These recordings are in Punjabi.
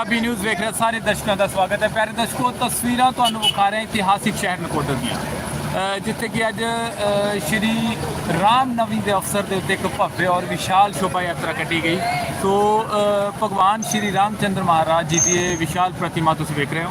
ਪੰਜਾਬੀ ਨਿਊਜ਼ ਵੇਖ ਰਹੇ ਸਾਰੇ ਦਰਸ਼ਕਾਂ ਦਾ ਸਵਾਗਤ ਹੈ। ਪਿਆਰੇ ਦਰਸ਼ਕੋ, ਤਸਵੀਰਾਂ ਤੁਹਾਨੂੰ ਵਿਖਾ ਰਹੇ ਇਤਿਹਾਸਿਕ ਸ਼ਹਿਰ ਨਕੋਦਰ ਦੀਆਂ। ਜਿੱਥੇ ਕਿ ਅੱਜ ਸ਼੍ਰੀ ਰਾਮ ਨਵਮੀ ਦੇ ਅਵਸਰ ਦੇ ਉੱਤੇ ਇੱਕ ਭव्य ਔਰ ਵਿਸ਼ਾਲ ਸ਼ੋਭਾ ਯਾਤਰਾ ਕੱਢੀ ਗਈ। ਸੋ ਭਗਵਾਨ ਸ਼੍ਰੀ ਰਾਮ ਚੰਦਰ ਮਹਾਰਾਜ ਜੀ ਦੀ ਵਿਸ਼ਾਲ ਪ੍ਰਤਿਮਾ ਤੁਸੀਂ ਵੇਖ ਰਹੇ ਹੋ।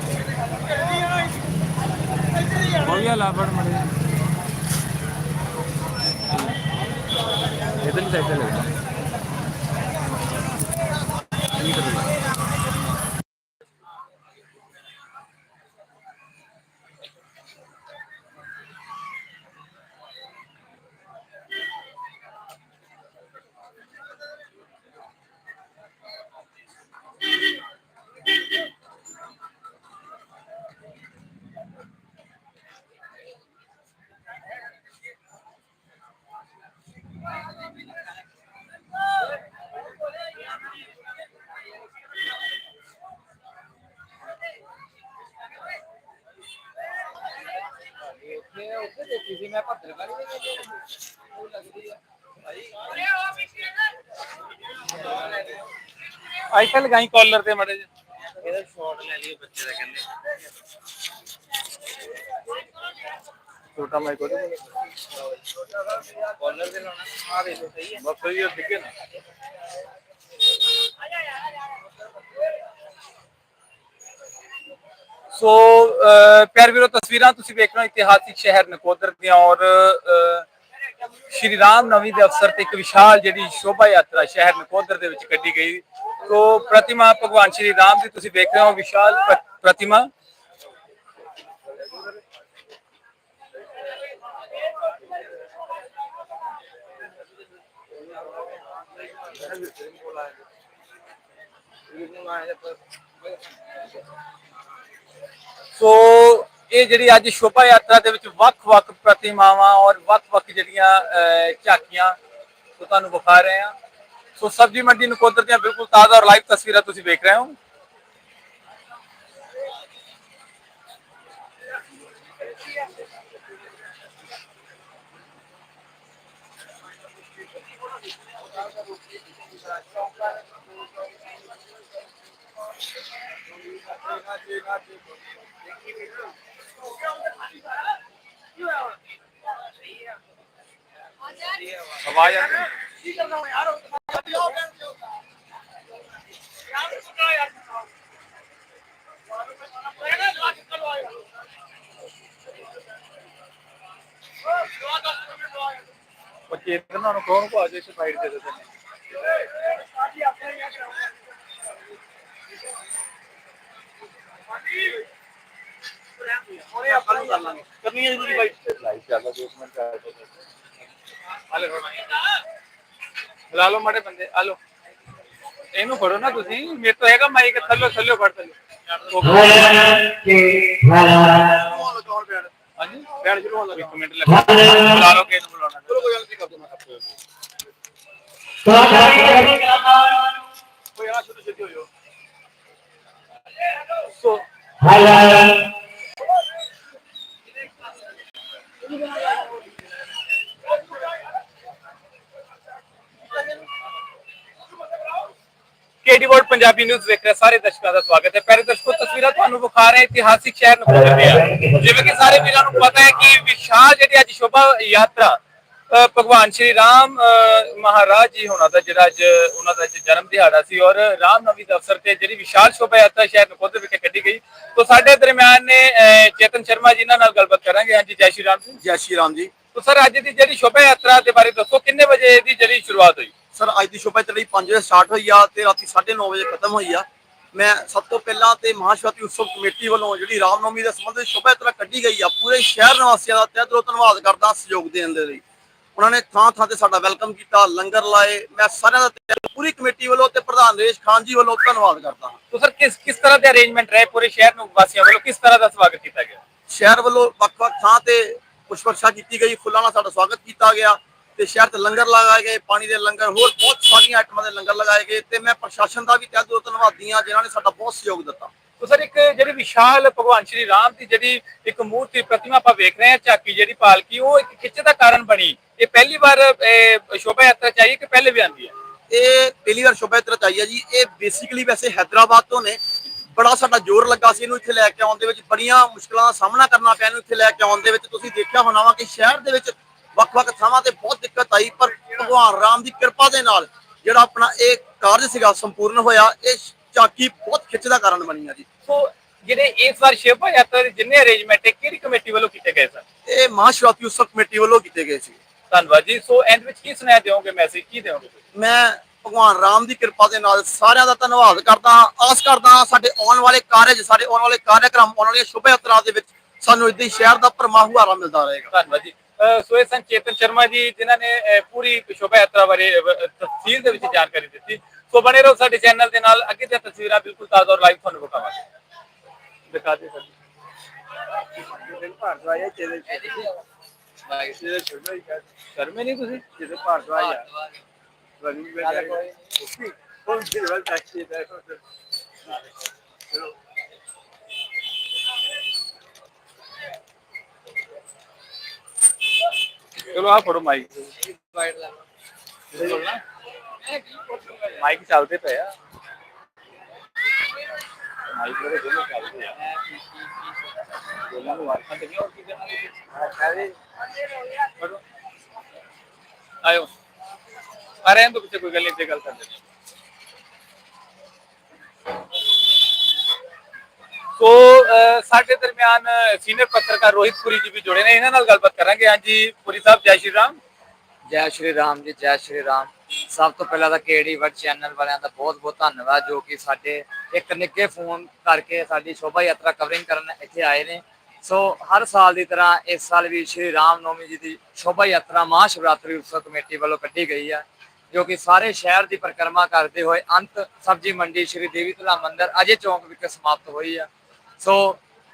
ਗਿਆ ਲਾਪੜ ਮੜੇ ਇਧਰ ਸਾਈਡ ਤੇ ਆਈਟਾ ਲਗਾਈ ਕਾਲਰ ਤੇ ਮੜੇ ਇਹਦਾ ਸ਼ਾਟ ਲੈ ਲਈ ਬੱਚੇ ਦਾ ਕਹਿੰਦੇ। ਛੋਟਾ ਮਾਈਕ ਕਾਲਰ ਦੇ ਲਾਉਣਾ। ਆ ਦੇ ਸਹੀ ਹੈ ਬਸ ਸਹੀ ਹੈ ਠੀਕ ਹੈ ਨਾ। ਸੋ ਅਹ, ਪਿਆਰੇ ਵੀਰੋ ਤਸਵੀਰਾਂ ਤੁਸੀਂ ਵੇਖ ਰਹੇ ਹੋ ਇਤਿਹਾਸਿਕ ਸ਼ਹਿਰ ਨਕੋਦਰ ਦੀਆਂ ਔਰ ਅਹ, ਸ਼੍ਰੀ ਰਾਮ ਨਵਮੀ ਦੇ ਅਵਸਰ ਤੇ ਇੱਕ ਵਿਸ਼ਾਲ ਜਿਹੜੀ ਸ਼ੋਭਾ ਯਾਤਰਾ ਸ਼ਹਿਰ ਨਕੋਦਰ ਦੇ ਵਿੱਚ ਕੱਢੀ ਗਈ। ਸੋ ਪ੍ਰਤਿਮਾ ਭਗਵਾਨ ਸ਼੍ਰੀ ਰਾਮ ਦੀ ਤੁਸੀਂ ਵੇਖ ਰਹੇ ਹੋ ਵਿਸ਼ਾਲ ਪ- ਪ੍ਰਤਿਮਾ। ਸੋ ਇਹ ਜਿਹੜੀ ਅੱਜ ਸ਼ੋਭਾ ਯਾਤਰਾ ਦੇ ਵਿੱਚ ਵੱਖ-ਵੱਖ ਪ੍ਰਤਿਮਾਵਾਂ ਔਰ ਵੱਖ-ਵੱਖ ਜਿਹੜੀਆਂ ਅਹ, ਝਾਕੀਆਂ ਸੋ ਤੁਹਾਨੂੰ ਵਿਖਾ ਰਹੇ ਆ ਸੋ ਸਬਜ਼ੀ ਮੰਡੀ ਨਕੋਦਰ ਦੀਆਂ ਬਿਲਕੁਲ ਤਾਜ਼ਾ ਔਰ ਲਾਈਵ ਤਸਵੀਰਾਂ ਤੁਸੀਂ ਵੇਖ ਰਹੇ ਹੋ। ਆਵਾਜ਼ ਆ ਰਹੀ ਹੈ। ਬੱਚੇ ਇਧਰ ਨਾਲ ਨੂੰ ਕੌਣ ਕੋ ਆ ਸਾਈਡ ਦੇ ਦੇ ਕਰਨੀ ਹੈ ਜੀ ਬਾਈ ਲਾਈਵ ਚੱਲਦਾ ਦੋ ਮਿੰਟ ਆ ਹਲੇ ਲਾ ਲਓ ਮਾੜੇ ਬੰਦੇ ਆ ਲਓ ਇਹਨੂੰ ਫੜੋ ਨਾ ਤੁਸੀਂ ਮੇਰੇ ਤੋਂ ਹੈਗਾ ਮਾਈਕ ਥੱਲੇ ਥੱਲੇ ਫੜ ਥੱਲੇ ਹਾਂਜੀ ਬੈਠ ਸ਼ੁਰੂ ਹੋਣ ਲੱਗਾ ਇੱਕ ਮਿੰਟ ਲੱਗਾ ਬੁਲਾ ਲਓ ਕਿਹਨੂੰ ਬੁਲਾਉਣਾ ਚਲੋ ਕੋਈ ਗੱਲ ਨਹੀਂ ਕਰ ਦੋ ਮੈਂ ਕੋਈ ਆ ਸ਼ੁਰੂ ਸਿੱਧੀ ਹੋ ਜਾਓ ਸੋ K D world Punjabi news ਵੇਖ ਰਹੇ ਸਾਰੇ ਦਰਸ਼ਕਾਂ ਦਾ ਸਵਾਗਤ ਹੈ। ਪਹਿਲੇ ਦਰਸ਼ਕੋ ਤਸਵੀਰਾਂ ਤੁਹਾਨੂੰ ਵਿਖਾ ਰਹੇ ਇਤਿਹਾਸਿਕ ਸ਼ਹਿਰ ਨਕੋਦਰ ਦੀਆਂ ਜਿਵੇਂ ਕਿ ਸਾਰੇ ਵੀਰਾਂ ਨੂੰ ਪਤਾ ਹੈ ਕਿ ਵਿਸ਼ਾਲ ਜਿਹੜੀ ਅੱਜ ਸ਼ੋਭਾ ਯਾਤਰਾ ਭਗਵਾਨ ਸ਼੍ਰੀ ਰਾਮ ਮਹਾਰਾਜ ਜੀ ਹੋਣਾ ਦਾ ਜਿਹੜਾ ਅੱਜ ਉਹਨਾਂ ਦਾ ਜਨਮ ਦਿਹਾੜਾ ਸੀ ਔਰ ਰਾਮ ਨਵਮੀ ਦੇ ਅਵਸਰ ਤੇ ਜਿਹੜੀ ਵਿਸ਼ਾਲ ਸ਼ੋਭਾ ਯਾਤਰਾ ਸ਼ਹਿਰ ਨਕੋਦਰ ਵਿਖੇ ਕੱਢੀ ਗਈ। ਤੋਂ ਸਾਡੇ ਦਰਮਿਆਨ ਨੇ ਚੇਤਨ ਸ਼ਰਮਾ ਜੀ ਨਾਲ ਗੱਲਬਾਤ ਕਰਾਂਗੇ। ਹਾਂਜੀ ਜੈ ਸ਼੍ਰੀ ਰਾਮ ਜੀ। ਜੈ ਸ਼੍ਰੀ ਰਾਮ ਜੀ। ਤੋਂ ਸਰ ਅੱਜ ਦੀ ਜਿਹੜੀ ਸ਼ੋਭਾ ਯਾਤਰਾ ਦੇ ਬਾਰੇ ਦੱਸੋ ਕਿੰਨੇ ਵਜੇ ਦੀ ਜਿਹੜੀ ਸ਼ੁਰੂਆਤ ਹੋਈ? ਸਰ ਅੱਜ ਦੀ ਸ਼ੋਭਾ ਯਾਤਰਾ ਲਈ 5 ਵਜੇ ਸਟਾਰਟ ਹੋਈ ਆ ਤੇ ਰਾਤੀ 9:30 ਵਜੇ ਖਤਮ ਹੋਈ ਆ। ਮੈਂ ਸਭ ਤੋਂ ਪਹਿਲਾਂ ਤੇ ਮਹਾਸ਼ਿਵਰਾਤਰੀ ਉਤਸਵ ਕਮੇਟੀ ਵੱਲੋਂ ਜਿਹੜੀ ਰਾਮਨੌਮੀ ਦੇ ਸੰਬੰਧ ਵਿੱਚ ਸ਼ੋਭਾ ਯਾਤਰਾ ਕੱਢੀ ਗਈ ਆ ਪੂਰੇ ਸ਼ਹਿਰ ਨਿਵਾਸੀਆਂ ਦਾ ਤਹਿ ਦਿਲੋਂ ਧੰਨਵਾਦ ਕਰਦਾ ਸਹਿਯੋਗ ਦੇਣ ਦੇ ਲਈ। ਉਹਨਾਂ ਨੇ ਥਾਂ ਥਾਂ ਤੇ ਸਾਡਾ ਵੈਲਕਮ ਕੀਤਾ ਲੰਗਰ ਲਾਏ। ਮੈਂ ਸਾਰਿਆਂ ਦਾ ਪੂਰੀ ਕਮੇਟੀ ਵੱਲੋਂ ਤੇ ਪ੍ਰਧਾਨ ਰੇਸ਼ ਖਾਨ ਜੀ ਵੱਲੋਂ ਧੰਨਵਾਦ ਕਰਦਾ ਹਾਂ। ਤੋ ਸਰ ਕਿਸ ਕਿਸ ਤਰ੍ਹਾਂ ਦੇ ਅਰੇਂਜਮੈਂਟ ਰਹੇ ਪੂਰੇ ਸ਼ਹਿਰ ਨੂੰ ਵਾਸੀਆਂ ਵੱਲੋਂ? ਕਿਸ ਤਰ੍ਹਾਂ ਦਾ ਸਵਾਗਤ ਕੀਤਾ ਗਿਆ? ਸ਼ਹਿਰ ਵੱਲੋਂ ਵੱਖ-ਵੱਖ ਥਾਂ ਤੇ ਪੁਸ਼ਪਰਸ਼ਾ ਕੀਤੀ ਗਈ। ਫੁੱਲਾਂ ਨਾਲ ਸਾਡਾ ਸਵਾਗਤ ਕੀਤਾ ਗਿਆ ਤੇ ਸ਼ਹਿਰ ਤੇ ਲੰਗਰ ਲਗਾਏ ਗਏ ਪਾਣੀ ਦੇ ਲੰਗਰ ਹੋਰ ਬਹੁਤ ਸਾਰੀਆਂ ਆਈਟਮਾਂ ਦੇ ਲੰਗਰ ਲਗਾਏ ਗਏ ਤੇ ਮੈਂ ਪ੍ਰਸ਼ਾਸਨ ਦਾ ਵੀ ਤਹਿ ਦਿਲੋਂ ਧੰਨਵਾਦੀ ਹਾਂ ਜਿਨ੍ਹਾਂ ਨੇ ਸਾਡਾ ਬਹੁਤ ਸਹਿਯੋਗ ਦਿੱਤਾ। ਤਾਂ ਸਰ ਇੱਕ ਜਿਹੜੀ ਵਿਸ਼ਾਲ ਭਗਵਾਨ ਸ਼੍ਰੀ ਰਾਮ ਦੀ ਜਿਹੜੀ ਇੱਕ ਮੂਰਤੀ ਪ੍ਰਤਿਮਾ ਆਪਾਂ ਵੇਖ ਰਹੇ ਹਾਂ, ਝਾਕੀ ਜਿਹੜੀ ਪਾਲਕੀ, ਉਹ ਇੱਕ ਖਿੱਚ ਦਾ ਕਾਰਨ ਬਣੀ। ਇਹ ਪਹਿਲੀ ਵਾਰ ਸ਼ੋਭਾ ਯਾਤਰਾ ਚਾਹੀਏ ਕਿ ਪਹਿਲੇ ਵੀ ਆਂਦੀ ਹੈ? ਇਹ ਪਹਿਲੀ ਵਾਰ ਸ਼ੋਭਾ ਯਾਤਰਾ ਚਾਹੀਏ ਜੀ। ਇਹ ਬੇਸਿਕਲੀ ਵੈਸੇ ਹైదరాబాద్ ਤੋਂ ਨੇ। ਬੜਾ ਸਾਡਾ ਜ਼ੋਰ ਲੱਗਾ ਸੀ ਇਹਨੂੰ ਇੱਥੇ ਲੈ ਕੇ ਆਉਣ ਦੇ ਵਿੱਚ। ਬੜੀਆਂ ਮੁਸ਼ਕਲਾਂ ਦਾ ਸਾਹਮਣਾ ਕਰਨਾ ਪਿਆ ਇਹਨੂੰ ਇੱਥੇ ਲੈ ਕੇ ਆਉਣ ਦੇ ਵਿੱਚ। ਤੁਸੀਂ ਦੇਖਿਆ ਹੋਣਾ ਵਾ ਕਿ ਸ਼ਹਿਰ ਦੇ ਵਿੱਚ ਵੱਖ-ਵੱਖ ਥਾਵਾਂ ਤੇ ਬਹੁਤ ਦਿੱਕਤ ਆਈ, ਪਰ ਭਗਵਾਨ ਰਾਮ ਦੀ ਕਿਰਪਾ ਦੇ ਨਾਲ ਜਿਹੜਾ ਆਪਣਾ ਇਹ ਕਾਰਜ ਸੀਗਾ, ਸੰਪੂਰਨ ਹੋਇਆ। ਇਹ ਚਾਕੀ ਬਹੁਤ ਖਿੱਚ ਦਾ ਕਾਰਨ ਬਣੀ ਆ ਜੀ। ਸੋ ਜਿਹੜੇ ਇਸ ਵਾਰ ਸ਼ੋਭਾ ਯਾਤਰਾ ਦੇ ਜਿੰਨੇ ਅਰੇਂਜਮੈਂਟ ਹੈ ਕਿਹੜੀ ਕਮੇਟੀ ਵੱਲੋਂ ਕੀਤੇ ਗਏ ਸਨ ਇਹ ਮਹਾਸ਼ਿਵਰਾਤਰੀ ਉਤਸਵ ਕਮੇਟੀ ਵੱਲੋਂ ਕੀਤੇ ਗਏ ਸੀ। ਧੰਨਵਾਦ ਜੀ। ਸੋ ਐਂਡ ਵਿੱਚ ਕੀ ਸੁਣਾਇਆ ਦਿਓਗੇ ਮੈਸੇਜ ਕੀ ਦਿਓਗੇ? ਮੈਂ ਭਗਵਾਨ ਰਾਮ ਦੀ ਕਿਰਪਾ ਦੇ ਨਾਲ ਸਾਰਿਆਂ ਦਾ ਧੰਨਵਾਦ ਕਰਦਾ ਆਸ ਕਰਦਾ ਸਾਡੇ ਆਉਣ ਵਾਲੇ ਕਾਰਜ ਸਾਡੇ ਆਉਣ ਵਾਲੇ ਕਾਰਜਕ੍ਰਮ ਆਉਣ ਵਾਲੀਆਂ ਸ਼ੁਭ ਯਾਤਰਾ ਦੇ ਵਿੱਚ ਸਾਨੂੰ ਇਦਾਂ ਹੀ ਸ਼ਹਿਰ ਦਾ ਪਰਮਾ ਹੁਆਰਾ ਮਿਲਦਾ ਰਹੇਗਾ। ਧੰਨਵਾਦ ਜੀ। ਸੋ ਇਹ ਸਨ ਚੇਤਨ ਸ਼ਰਮਾ ਜੀ ਜਿਨ੍ਹਾਂ ਨੇ ਪੂਰੀ ਸ਼ੋਭਾ ਯਾਤਰਾ ਬਾਰੇ ਤਫਸੀਲ ਦੇ ਵਿੱਚ ਜਾਣਕਾਰੀ ਦਿੱਤੀ। ਸੋ ਬਣੇ ਰਹੋ ਸਾਡੇ ਚੈਨਲ ਦੇ ਨਾਲ। ਅੱਗੇ ਦੀਆਂ ਤਸਵੀਰਾਂ ਬਿਲਕੁਲ ਤਾਜ਼ਾ ਔਰ ਲਾਈਵ ਤੁਹਾਨੂੰ ਵਿਖਾਵਾਂਗੇ। ਦਿਖਾ ਦੇ ਸਰ ਦਿਨ ਭਾਰਤ ਆਇਆ ਜਿਹਦੇ ਜਿਹਦੇ ਛੋੜਨਾ ਹੀ ਕਰ ਸ਼ਰਮੇ ਨਹੀਂ ਤੁਸੀਂ? ਜਿਹਦੇ ਭਾਰਤ ਆਇਆ ਵਿੱਚ ਜਾਏਗਾ ਕੌਣ ਸੀ ਵਾਲ ਟੈਕਸੀ ਦਾ ਚਲੋ ਆ ਫੜੋ ਮਾਈਕ ਮਾਈਕ ਚੱਲਦੇ ਪਏ ਆ। ਮਾਈਕ ਮੇਰੇ ਦੋਨੋਂ ਚੱਲਦੇ ਆ। ਦੋਨਾਂ ਨੂੰ ਵਾਰਤਾ ਤੇ ਨਹੀਂ ਹੋਰ ਕੀ ਕਰਨਗੇ ਫੜੋ ਆਇਓ। ਆ ਰਹੇ ਤੋਂ ਪਿੱਛੇ ਕੋਈ ਗੱਲ ਨਹੀਂ ਤੇ ਸਾਡੇ ਦਰਮਿਆਨ ਸੀਨੀਅਰ ਪੱਤਰਕਾਰ ਰੋਹਿਤ ਪੁਰੀ ਜੀ ਵੀ ਜੁੜੇ ਨੇ। ਇਹਨਾਂ ਨਾਲ ਗੱਲਬਾਤ ਕਰਾਂਗੇ। ਹਾਂਜੀ, ਪੁਰੀ ਸਾਹਿਬ, ਜੈ ਸ਼੍ਰੀ ਰਾਮ। ਜੈ ਸ਼੍ਰੀ ਰਾਮ ਜੀ, ਜੈ ਸ਼੍ਰੀ ਰਾਮ। ਸਭ ਤੋਂ ਪਹਿਲਾਂ ਤਾਂ ਕੇਡੀ ਵਰਡ ਚੈਨਲ ਵਾਲਿਆਂ ਦਾ ਬਹੁਤ ਬਹੁਤ ਧੰਨਵਾਦ, ਜੋ ਕਿ ਸਾਡੇ ਇੱਕ ਨਿੱਕੇ ਫੋਨ ਕਰਕੇ ਸਾਡੀ ਸ਼ੋਭਾ ਯਾਤਰਾ ਕਵਰਿੰਗ ਕਰਨ ਇੱਥੇ ਆਏ ਨੇ। ਸੋ, ਹਰ ਸਾਲ ਦੀ ਤਰ੍ਹਾਂ ਇਸ ਸਾਲ ਵੀ ਸ਼੍ਰੀ ਰਾਮ ਨੌਮੀ ਜੀ ਦੀ ਸ਼ੋਭਾ ਯਾਤਰਾ ਮਹਾ ਸ਼ਿਵਰਾਤਰੀ ਉਤਸਵ ਕਮੇਟੀ ਵੱਲੋਂ ਕੱਢੀ ਗਈ ਹੈ ਜੋ ਕਿ ਸਾਰੇ ਸ਼ਹਿਰ ਦੀ ਪਰਿਕਰਮਾ ਕਰਦੇ ਹੋਏ ਅੰਤ ਸਬਜੀ ਮੰਡੀ ਸ਼੍ਰੀ ਦੇਵੀ ਤਲਾ ਮੰਦਿਰ ਅਜੇ ਚੌਂਕ ਵਿਖੇ ਸਮਾਪਤ ਹੋਈ ਹੈ ਸੋ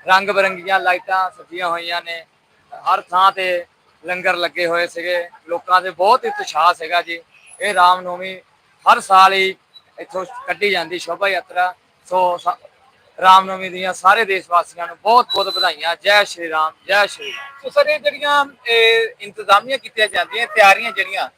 ਰੰਗ ਬਰੰਗੀਆਂ ਲਾਈਟਾਂ ਸਜੀਆਂ ਹੋਈਆਂ ਨੇ। ਹਰ ਥਾਂ ਤੇ ਲੰਗਰ ਲੱਗੇ ਹੋਏ ਸੀਗੇ। ਲੋਕਾਂ ਦੇ ਬਹੁਤ ਹੀ ਉਤਸ਼ਾਹ ਸੀਗਾ ਜੀ। ਇਹ ਰਾਮ ਨੌਮੀ ਹਰ ਸਾਲ ਹੀ ਇੱਥੋਂ ਕੱਢੀ ਜਾਂਦੀ ਸ਼ੋਭਾ ਯਾਤਰਾ। ਸੋ ਰਾਮ ਨੌਮੀ ਦੀਆਂ ਸਾਰੇ ਦੇਸ਼ ਵਾਸੀਆਂ ਨੂੰ ਬਹੁਤ ਬਹੁਤ ਵਧਾਈਆਂ। ਜੈ ਸ਼੍ਰੀ ਰਾਮ, ਜੈ ਸ਼੍ਰੀ ਰਾਮ। ਸੋ ਸਰ, ਇਹ ਜਿਹੜੀਆਂ, ਇਹ ਇੰਤਜ਼ਾਮੀਆਂ ਕੀਤੀਆਂ ਜਾਂਦੀਆਂ ਤਿਆਰੀਆਂ ਜਿਹੜੀਆਂ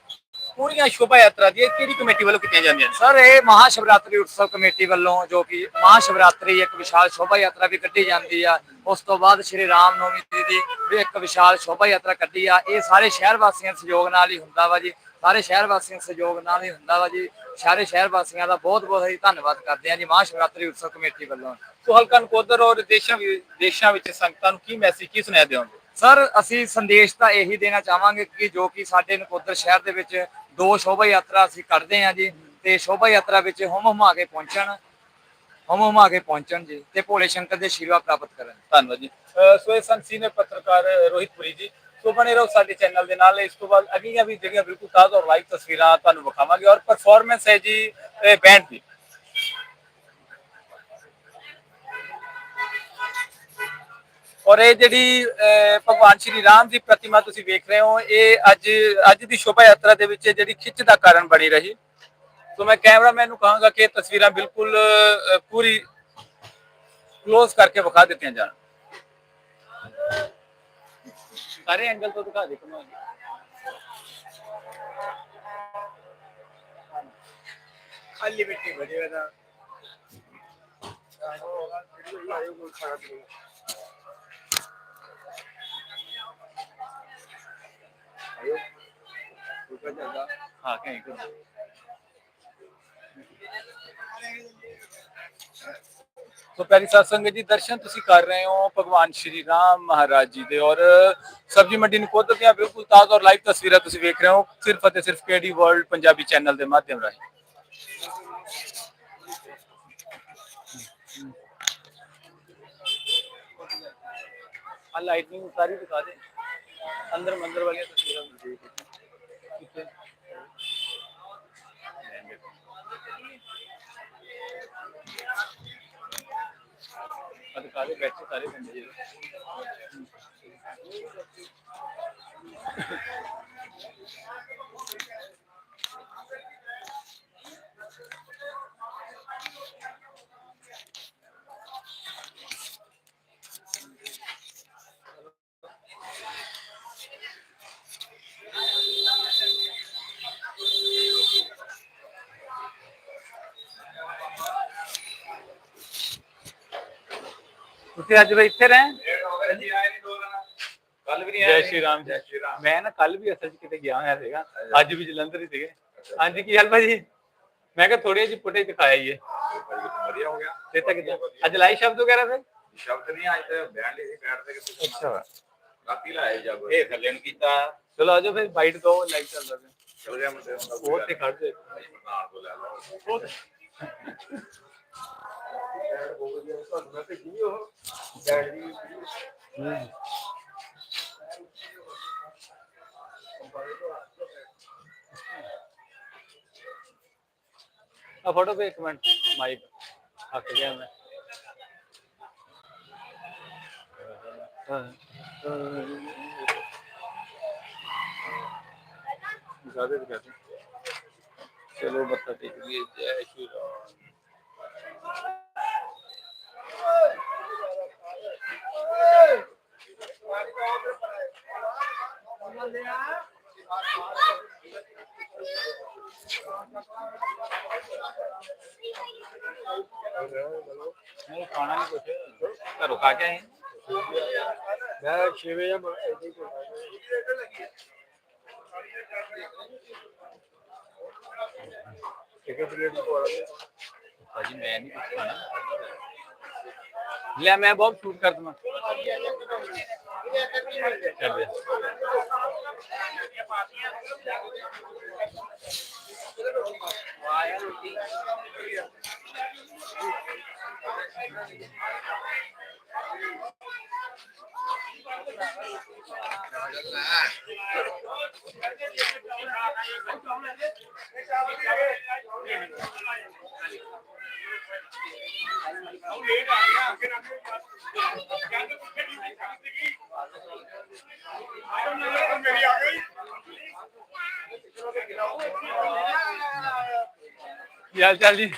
ਪੂਰੀਆਂ ਸ਼ੋਭਾ ਯਾਤਰਾ ਦੀਆਂ ਕਿਹੜੀ ਕਮੇਟੀ ਵੱਲੋਂ ਕੀਤੀਆਂ ਜਾਂਦੀਆਂ ਨੇ? ਸਰ ਇਹ ਮਹਾ ਸ਼ਿਵਰਾਤਰੀ ਉਤਸਵ ਕਮੇਟੀ ਵੱਲੋਂ ਜੋ ਕਿ ਮਹਾ ਸ਼ਿਵਰਾਤਰੀ ਇੱਕ ਵਿਸ਼ਾਲ ਸ਼ੋਭਾ ਯਾਤਰਾ ਵੀ ਕੱਢੀ ਜਾਂਦੀ ਆ। ਉਸ ਤੋਂ ਬਾਅਦ ਸ਼੍ਰੀ ਰਾਮ ਨੌਮੀ ਜੀ ਦੀ ਵੀ ਇੱਕ ਵਿਸ਼ਾਲ ਸ਼ੋਭਾ ਯਾਤਰਾ ਕੱਢੀ ਆ। ਇਹ ਸਾਰੇ ਸ਼ਹਿਰ ਵਾਸੀਆਂ ਦੇ ਸਹਿਯੋਗ ਨਾਲ ਹੀ ਹੁੰਦਾ ਵਾ ਜੀ। ਸਾਰੇ ਸ਼ਹਿਰ ਵਾਸੀਆਂ ਦੇ ਸਹਿਯੋਗ ਨਾਲ ਹੀ ਹੁੰਦਾ ਵਾ ਜੀ। ਸਾਰੇ ਸ਼ਹਿਰ ਵਾਸੀਆਂ ਦਾ ਬਹੁਤ ਬਹੁਤ ਅਸੀਂ ਧੰਨਵਾਦ ਕਰਦੇ ਹਾਂ ਜੀ ਮਹਾ ਸ਼ਿਵਰਾਤਰੀ ਉਤਸਵ ਕਮੇਟੀ ਵੱਲੋਂ। ਸੋ ਹਲਕਾ ਨਕੋਦਰ ਔਰ ਦੇਸ਼ਾਂ ਦੇਸ਼ਾਂ ਵਿੱਚ ਸੰਗਤਾਂ ਨੂੰ ਕੀ ਮੈਸੇਜ ਕੀ ਸੁਣਾਇਆ ਦਿਓਗੇ? ਸਰ ਅਸੀਂ ਸੰਦੇਸ਼ ਤਾਂ ਇਹੀ ਦੇਣਾ ਚਾਹਾਂਗੇ ਕਿ ਜੋ ਕਿ ਸਾਡੇ ਨਕੋਦਰ ਸ਼ਹਿਰ ਦੇ ਵਿੱਚ ਦੋ ਸ਼ੋਭਾ ਯਾਤਰਾ ਅਸੀਂ ਕੱਢਦੇ ਹਾਂ ਜੀ ਤੇ ਸ਼ੋਭਾ ਯਾਤਰਾ ਵਿੱਚ ਹੁਮ ਹੁਮਾ ਕੇ ਪਹੁੰਚਣ, ਹੁਮ ਹੁਮਾ ਕੇ ਪਹੁੰਚਣ ਜੀ ਤੇ ਭੋਲੇ ਸ਼ੰਕਰ ਦੇ ਆਸ਼ੀਰਵਾਦ ਪ੍ਰਾਪਤ ਕਰਨ। ਧੰਨਵਾਦ ਜੀ। ਸੋ ਇਹ ਸਨ ਸੀਨੀਅਰ ਪੱਤਰਕਾਰ ਰੋਹਿਤ ਪੁਰੀ ਜੀ, ਸੋ ਬਣੇ ਰਹੋ ਸਾਡੇ ਚੈਨਲ ਦੇ ਨਾਲ। ਇਸ ਤੋਂ ਬਾਅਦ ਅਗਲੀਆਂ ਵੀ ਜਿਹੜੀਆਂ ਬਿਲਕੁਲ ਤਾਜ਼ਾ ਔਰ ਲਾਈਵ ਤਸਵੀਰਾਂ ਤੁਹਾਨੂੰ ਵਿਖਾਵਾਂਗੇ ਔਰ ਪਰਫਾਰਮੈਂਸ ਹੈ ਜੀ ਬੈਂਡ ਦੀ। ਔਰ ਇਹ ਜਿਹੜੀ ਭਗਵਾਨ ਸ਼੍ਰੀ ਰਾਮ ਦੀ ਪ੍ਰਤਿਮਾ ਤੁਸੀਂ ਵੇਖ ਰਹੇ ਹੋ, ਇਹ ਅੱਜ ਅੱਜ ਦੀ ਸ਼ੋਭਾ ਯਾਤਰਾ ਦੇ ਵਿੱਚ ਜਿਹੜੀ ਖਿੱਚ ਦਾ ਕਾਰਨ ਬਣੀ ਰਹੀ। ਸੋ ਮੈਂ ਕੈਮਰਾਮੈਨ ਨੂੰ ਕਹਾਂਗਾ ਕਿ ਤਸਵੀਰਾਂ ਬਿਲਕੁਲ ਪੂਰੀ ਕਲੋਜ਼ ਕਰਕੇ ਵਿਖਾ ਦਿੱਤੀਆਂ ਜਾਣ। ਸਾਰੇ ਐਂਗਲ ਤੋਂ ਦਿਖਾ ਦੇ ਕਮਾਲ ਖਾਲੀ ਮਿੱਟੀ ਭਰੀ ਹੋਈ ਨਾ ਹਾਂ ਕਹੀਂ ਕਰ ਸੋ ਪਿਆਰੀ ਸਾਧ ਸੰਗਤ ਜੀ ਦਰਸ਼ਨ ਤੁਸੀਂ ਕਰ ਰਹੇ ਹੋ ਭਗਵਾਨ ਸ਼੍ਰੀ ਰਾਮ ਮਹਾਰਾਜ ਜੀ ਦੇ ਔਰ ਸਬਜੀ ਮੰਡੀ ਨਕੋਦਰ ਦੀਆਂ ਬਿਲਕੁਲ ਤਾਜ਼ਾ ਔਰ ਲਾਈਵ ਤਸਵੀਰਾਂ ਤੁਸੀਂ ਵੇਖ ਰਹੇ ਹੋ ਸਿਰਫ ਅਤੇ ਸਿਰਫ ਕੇਡੀ ਵਰਲਡ ਪੰਜਾਬੀ ਚੈਨਲ ਦੇ ਮਾਧਿਅਮ ਰਾਹੀਂ ਆ ਲਾਈਟਨਿੰਗ ਸਾਰੀ ਦਿਖਾ ਦੇ ਅੰਦਰ ਮੰਦਰ ਵਾਲੀਆਂ ਤਸਵੀਰਾਂ ਵੀ ਦੇਖ ਕਿੱਥੇ ਆ ਦਿਖਾ ਦੇ ਬੈਠੇ ਸਾਰੇ ਪਿੰਡ ਜੀ? ਅੱਜ ਵੀ ਇੱਥੇ ਰਹੇ ਕੱਲ ਵੀ ਨਹੀਂ ਜੈ ਸ਼੍ਰੀ ਰਾਮ ਜੈ। ਸ਼੍ਰੀ ਰਾਮ। ਮੈਂ ਨਾ ਕੱਲ ਵੀ ਅਸਲ 'ਚ ਕਿਤੇ ਗਿਆ ਹੋਇਆ ਸੀਗਾ। ਅੱਜ ਵੀ ਜਲੰਧਰ ਹੀ ਸੀਗੇ। ਹਾਂਜੀ ਕੀ ਹਾਲ ਭਾਜੀ ਮੈਂ ਕਿਹਾ ਥੋੜੀ ਜਿਹੀ ਫੁਟੇਜ ਦਿਖਾਇਆ ਹੀ ਹੈ ਵਧੀਆ ਹੋ ਗਿਆ। ਤੇ ਤੱਕ ਅੱਜ ਲਾਈ ਸ਼ਬਦ ਵਗੈਰਾ ਸੇ ਸ਼ਬਦ ਨਹੀਂ ਅੱਜ ਤੇ ਬਿਆਨ ਲਈ ਬੈਠ ਤੇ ਕਿ ਅੱਛਾ। ਰਾਤੀ ਲਾਏ ਜਾਗੋ। ਇਹ ਥੱਲੇ ਨੂੰ ਕੀਤਾ। ਚਲੋ ਆਜੋ ਫਿਰ ਬਾਈਟ ਦੋ ਲਾਈਕ ਚੱਲਦਾ ਪਿਆ। ਚਲ ਗਿਆ ਮੁੰਡੇ ਨੂੰ। ਉਹ ਤੇ ਖੜ ਜੇ ਨਾਲ ਤੋਂ ਲੈ ਲਓ। ਉਹ ਤੇ ਆ ਫੋਟੋ पे एक मिनट माइक हक गया मैं ज्यादा दिखाते चलो बता टेक लिए जय श्री राम रुका क्या है मैं मैं ले मैं बहुत शूट कर दूँगा। कर दे ਕੀ ਹਾਲ ਚਾਲ ਜੀ?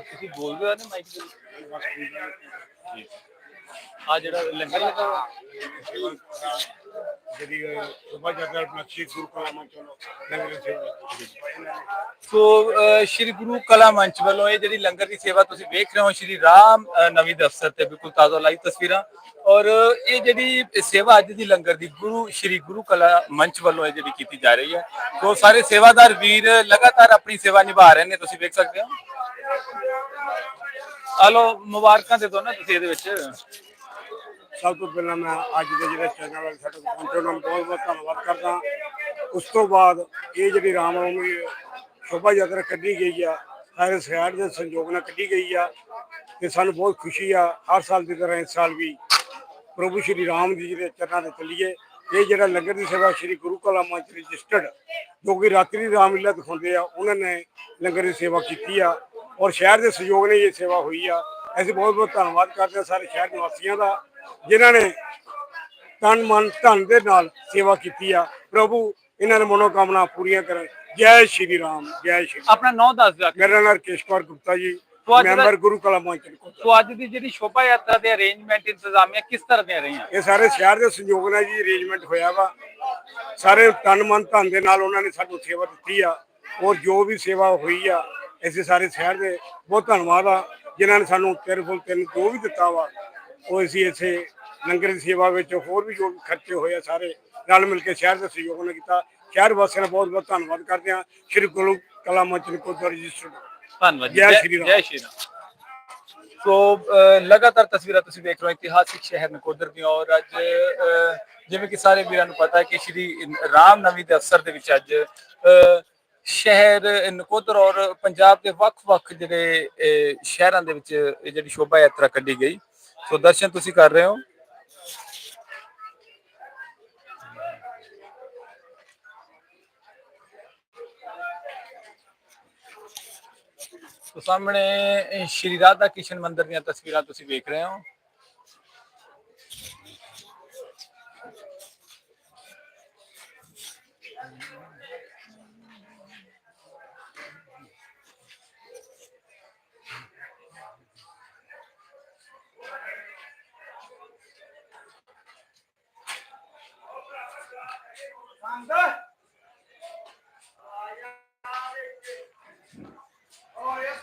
ਤੁਸੀਂ ਬੋਲ ਰਹੇ ਹੋ ਨਾ ਮਾਈਕ ਤੇ ਆ ਜਿਹੜਾ ਲੰਗਰ ਲੱਗਾ ਹੋਇਆ, ਜਿਹੜੀ ਸੁਭਾ ਜਗਰ ਆਪਣਾ ਸ਼੍ਰੀ ਗੁਰੂ ਕਲਾਮਾਂ ਚਲੋ ਲੰਗਰ ਸੇਵਾ ਸੋ ਅਹ, ਸ਼੍ਰੀ ਗੁਰੂ ਕਲਾ ਮੰਚ ਵੱਲੋਂ ਇਹ ਜਿਹੜੀ ਲੰਗਰ ਦੀ ਸੇਵਾ ਤੁਸੀਂ ਵੇਖ ਰਹੇ ਹੋ ਸ਼੍ਰੀ ਰਾਮ ਅਹ, ਨਵੀਂ ਦਫਤਰ ਤੇ ਬਿਲਕੁਲ ਤਾਜ਼ਾ ਲਾਈਵ ਤਸਵੀਰਾਂ। ਔਰ ਇਹ ਜਿਹੜੀ ਸੇਵਾ ਅੱਜ ਦੀ ਲੰਗਰ ਦੀ ਗੁਰੂ ਸ਼੍ਰੀ ਗੁਰੂ ਕਲਾ ਮੰਚ ਵੱਲੋਂ ਇਹ ਜਿਹੜੀ ਕੀਤੀ ਜਾ ਰਹੀ ਹੈ ਸੋ ਸਾਰੇ ਸੇਵਾਦਾਰ ਵੀਰ ਲਗਾਤਾਰ ਆਪਣੀ ਸੇਵਾ ਨਿਭਾ ਰਹੇ ਨੇ ਤੁਸੀਂ ਵੇਖ ਸਕਦੇ ਹੋ। ਹਲੋ ਮੁਬਾਰਕਾਂ ਦੇ ਦੋ ਨਾ ਤੁਸੀਂ ਇਹਦੇ ਵਿੱਚ। ਸਭ ਤੋਂ ਪਹਿਲਾਂ ਮੈਂ ਅੱਜ ਦੇ ਜਿਹੜੇ ਚੈਨਲ ਵਾਲੇ ਸਾਡੇ ਕੋਲ ਪਹੁੰਚੇ ਉਹਨਾਂ ਨੂੰ ਬਹੁਤ ਬਹੁਤ ਧੰਨਵਾਦ ਕਰਦਾ। ਉਸ ਤੋਂ ਬਾਅਦ ਇਹ ਜਿਹੜੀ ਰਾਮ ਨਵਮੀ ਸ਼ੋਭਾ ਯਾਤਰਾ ਕੱਢੀ ਗਈ ਆ ਸਾਰੇ ਸ਼ਹਿਰ ਦੇ ਸੰਯੋਗ ਨਾਲ ਕੱਢੀ ਗਈ ਆ ਤੇ ਸਾਨੂੰ ਬਹੁਤ ਖੁਸ਼ੀ ਆ, ਹਰ ਸਾਲ ਦੀ ਤਰ੍ਹਾਂ ਇਸ ਸਾਲ ਵੀ ਪ੍ਰਭੂ ਸ਼੍ਰੀ ਰਾਮ ਜੀ ਦੇ ਚਰਨਾਂ ਤੇ ਚੱਲੀਏ। ਇਹ ਜਿਹੜਾ ਲੰਗਰ ਦੀ ਸੇਵਾ ਸ਼੍ਰੀ ਗੁਰੂ ਕਲਾ ਮੰਚ ਰਜਿਸਟਰਡ ਜੋ ਕਿ ਰਾਤਰੀ ਰਾਮਲੀਲਾ ਦਿਖਾਉਂਦੇ ਆ, ਉਹਨਾਂ ਨੇ ਲੰਗਰ ਦੀ ਸੇਵਾ ਕੀਤੀ ਆ। ਔਰ ਸ਼ਹਿਰ ਦੇ ਸਹਿਯੋਗ ਨੇ ਇਹ ਸੇਵਾ ਹੋਈ ਆ। ਅਸੀਂ ਬਹੁਤ ਬਹੁਤ ਧੰਨਵਾਦ ਕਰਦੇ ਹਾਂ ਸਾਰੇ ਸ਼ਹਿਰ ਨਿਵਾਸੀਆਂ ਦਾ ਜਿਨ੍ਹਾਂ ਨੇ ਤਨ ਮਨ ਧਨ ਦੇ ਨਾਲ ਸੇਵਾ ਕੀਤੀ ਆ। ਪ੍ਰਭੂ ਇਹਨਾਂ ਦੇ ਮਨੋਕਾਮਨਾ ਪੂਰੀਆਂ ਕਰਨ। ਜੈ ਸ਼੍ਰੀ ਰਾਮ ਜੈ ਸ਼੍ਰੀ ਆਪਣਾ ਨਾਂ ਦੱਸ ਦਿਓ ਮੇਰਾ ਨਾਮ ਕੇਸ਼ਵਰ ਗੁਪਤਾ ਜੀ। ਮੈਂਬਰ ਗੁਰੂ ਕਲਾ ਮੰਚ ਸੋ ਅੱਜ ਦੀ ਜਿਹੜੀ ਸ਼ੋਭਾ ਯਾਤਰਾ ਦੇ ਅਰੇਂਜਮੈਂਟ ਇੰਤਜ਼ਾਮੀਆਂ ਕਿਸ ਤਰ੍ਹਾਂ ਦੀਆਂ ਰਹੀਆਂ? ਇਹ ਸਾਰੇ ਸ਼ਹਿਰ ਦੇ ਸੰਯੋਗ ਨਾਲ ਜੀ ਅਰੇਂਜਮੈਂਟ ਹੋਇਆ ਵਾ। ਸਾਰੇ ਤਨ ਮਨ ਧਨ ਦੇ ਨਾਲ ਉਹਨਾਂ ਨੇ ਸਾਨੂੰ ਸੇਵਾ ਦਿੱਤੀ ਆ। ਔਰ ਜੋ ਵੀ ਸੇਵਾ ਹੋਈ ਆ ਐਸੇ ਸਾਰੇ ਸ਼ਹਿਰ ਦੇ ਬਹੁਤ ਧੰਨਵਾਦ ਆ ਜਿਨ੍ਹਾਂ ਨੇ ਸਾਨੂੰ ਤਿੰਨ ਫੁੱਲ ਤਿੰਨ ਜੋ ਵੀ ਦਿੱਤਾ ਵਾ ਉਹ ਅਸੀਂ ਇੱਥੇ ਲੰਗਰ ਦੀ ਸੇਵਾ ਵਿੱਚ ਹੋਰ ਵੀ ਜੋ ਖਰਚੇ ਹੋਏ ਆ ਸਾਰੇ ਰਲ ਮਿਲ ਕੇ ਸ਼ਹਿਰ ਦੇ ਸਹਿਯੋਗ ਨਾਲ ਕੀਤਾ। ਸ਼ਹਿਰ ਵਾਸੀਆਂ ਦਾ ਬਹੁਤ ਬਹੁਤ ਧੰਨਵਾਦ ਕਰਦੇ ਹਾਂ। ਸ਼੍ਰੀ ਗੁਰੂ ਕਲਾ ਮੰਚ ਨਕੋਦਰ ਰਜਿਸਟਰਡ ਧੰਨਵਾਦ ਜੀ। ਸ਼੍ਰੀ ਰਾਮ। ਜੈ ਸ਼੍ਰੀ ਰਾਮ। ਸੋ ਲਗਾਤਾਰ ਤਸਵੀਰਾਂ ਤੁਸੀਂ ਦੇਖ ਰਹੇ ਹੋ ਇਤਿਹਾਸਿਕ ਸ਼ਹਿਰ ਨਕੋਦਰ ਦੀਆਂ ਔਰ ਅੱਜ ਜਿਵੇਂ ਕਿ ਸਾਰੇ ਵੀਰਾਂ ਨੂੰ ਪਤਾ ਹੈ ਕਿ ਸ਼੍ਰੀ ਰਾਮ ਨਵਮੀ ਦੇ ਅਵਸਰ ਦੇ ਵਿੱਚ ਅੱਜ ਸ਼ਹਿਰ ਨਕੋਦਰ ਔਰ ਪੰਜਾਬ ਦੇ ਵੱਖ-ਵੱਖ ਜਿਹੜੇ ਸ਼ਹਿਰਾਂ ਦੇ ਵਿੱਚ ਇਹ ਜਿਹੜੀ ਸ਼ੋਭਾ ਯਾਤਰਾ ਕੱਢੀ ਗਈ। ਸੋ ਦਰਸ਼ਨ ਤੁਸੀਂ ਕਰ ਰਹੇ ਹੋ। ਸੋ ਸਾਹਮਣੇ ਸ਼੍ਰੀ ਰਾਧਾ ਕਿਸ਼ਨ ਮੰਦਿਰ ਦੀਆਂ ਤਸਵੀਰਾਂ ਤੁਸੀਂ ਵੇਖ ਰਹੇ ਹੋ।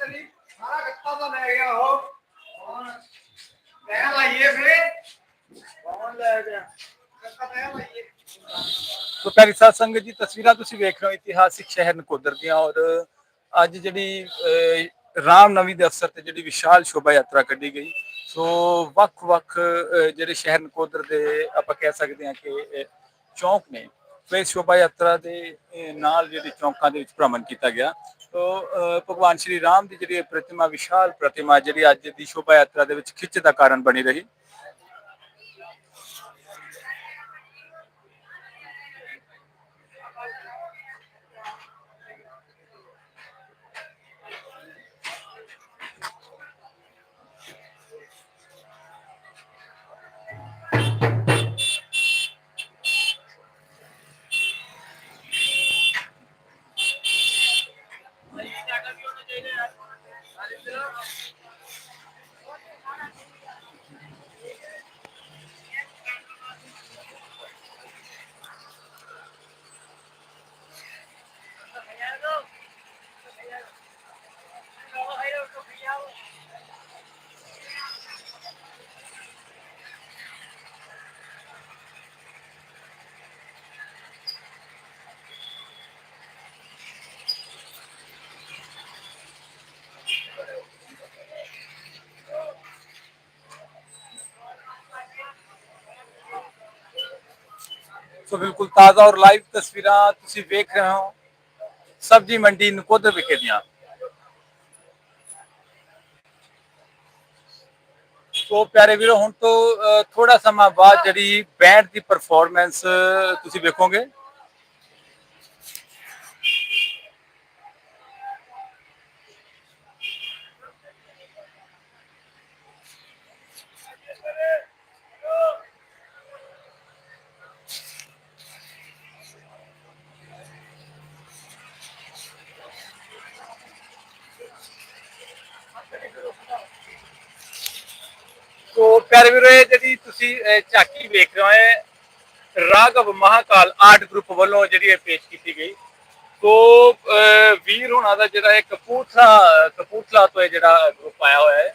ਲਈ ਸਾਰਾ ਗੱਤਾ ਤਾਂ ਲੈ ਗਿਆ ਉਹ। ਕੌਣ ਲੈ ਲਾਈਏ ਤੁਸੀਂ ਵੇਖ ਰਹੇ ਹੋ ਇਤਿਹਾਸਿਕ ਸ਼ਹਿਰ ਦੇ ਅਵਸਰ ਤੇ ਜਿਹੜੀ ਵਿਸ਼ਾਲ ਸ਼ੋਭਾ ਯਾਤਰਾ ਕੱਢੀ ਗਈ। ਸੋ ਵੱਖ-ਵੱਖ ਜਿਹੜੇ ਸ਼ਹਿਰ ਨਕੋਦਰ ਦੇ ਆਪਾਂ ਕਹਿ ਸਕਦੇ ਹਾਂ ਕਿ ਚੌਂਕ ਨੇ ਫਿਰ ਸ਼ੋਭਾ ਯਾਤਰਾ ਦੇ ਨਾਲ ਜਿਹੜੇ ਚੌਂਕਾਂ ਦੇ ਵਿੱਚ ਭ੍ਰਮਣ ਕੀਤਾ ਗਿਆ। ਸੋ ਭਗਵਾਨ ਸ਼੍ਰੀ ਰਾਮ ਦੀ ਜਿਹੜੀ ਪ੍ਰਤਿਮਾ, ਵਿਸ਼ਾਲ ਪ੍ਰਤਿਮਾ ਜਿਹੜੀ ਅੱਜ ਦੀ ਸ਼ੋਭਾ ਯਾਤਰਾ ਦੇ ਵਿੱਚ ਖਿੱਚ ਦਾ ਕਾਰਨ ਬਣੀ ਰਹੀ। ਸੋ ਬਿਲਕੁਲ ਤਾਜ਼ਾ ਔਰ ਲਾਈਵ ਤਸਵੀਰਾਂ ਤੁਸੀਂ ਵੇਖ ਰਹੇ ਹੋ। ਸਬਜੀ ਮੰਡੀ ਨਕੋਦਰ ਵਿਖੇ ਦੀਆਂ। ਸੋ ਪਿਆਰੇ ਵੀਰੋ, ਹੁਣ ਤੋਂ ਥੋੜਾ ਸਮਾਂ ਬਾਅਦ ਜਿਹੜੀ ਬੈਂਡ ਦੀ ਪਰਫਾਰਮੈਂਸ ਤੁਸੀਂ ਵੇਖੋਗੇ। ਪਿਆਰੇ ਵੀਰੋ ਇਹ ਜਿਹੜੀ ਤੁਸੀਂ ਅਹ, ਝਾਕੀ ਵੇਖ ਰਹੇ ਹੋ ਰਾਗਵ ਮਹਾਕਾਲ ਆਰਟ ਗਰੁੱਪ ਵੱਲੋਂ ਜਿਹੜੀ ਇਹ ਪੇਸ਼ ਕੀਤੀ ਗਈ। ਤੋ ਵੀਰ ਹੋਣਾ ਦਾ ਜਿਹੜਾ ਇਹ ਕਪੂਰਥਲਾ ਕਪੂਰਥਲਾ ਤੋਂ ਇਹ ਜਿਹੜਾ ਗਰੁੱਪ ਆਇਆ ਹੋਇਆ ਹੈ।